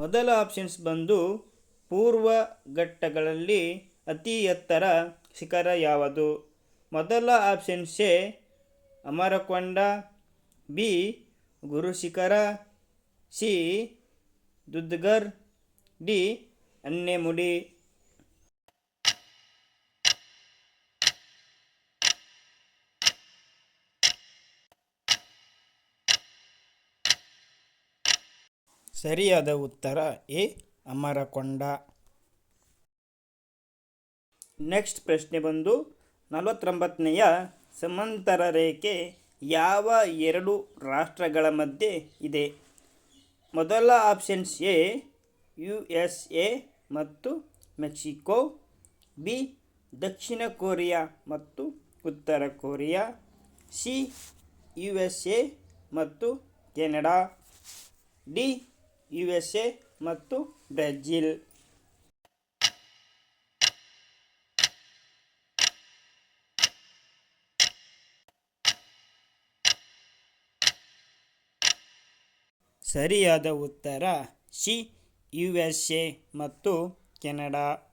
ಮೊದಲ ಆಪ್ಷನ್ಸ್ ಬಂದು ಪೂರ್ವ ಘಟ್ಟಗಳಲ್ಲಿ ಅತಿ ಎತ್ತರ ಶಿಖರ ಯಾವುದು? ಮೊದಲ ಆಪ್ಷನ್ಸ್ ಅಮರಕೊಂಡ, ಬಿ ಗುರು ಶಿಖರ ಸಿ, ದುದ್ಗರ್, ಡಿ, ಅನ್ನೆಮುಡಿ. ಸರಿಯಾದ ಉತ್ತರ ಎ, ಅಮರಕೊಂಡ. ನೆಕ್ಸ್ಟ್ ಪ್ರಶ್ನೆ ಬಂದು ನಲವತ್ತೊಂಬತ್ತನೆಯ ಸಮಾಂತರ ರೇಖೆ ಯಾವ ಎರಡು ರಾಷ್ಟ್ರಗಳ ಮಧ್ಯೆ ಇದೆ? ಮೊದಲ options A U S A ಮತ್ತು ಮೆಕ್ಸಿಕೋ, ಬಿ, ದಕ್ಷಿಣ ಕೊರಿಯಾ ಮತ್ತು ಉತ್ತರ Korea, C U S A ಮತ್ತು Canada, D U S A ಮತ್ತು ಬ್ರೆಜಿಲ್. ಸರಿಯಾದ ಉತ್ತರ ಸಿ ಯು ಎಸ್ ಎ ಮತ್ತು ಕೆನಡಾ.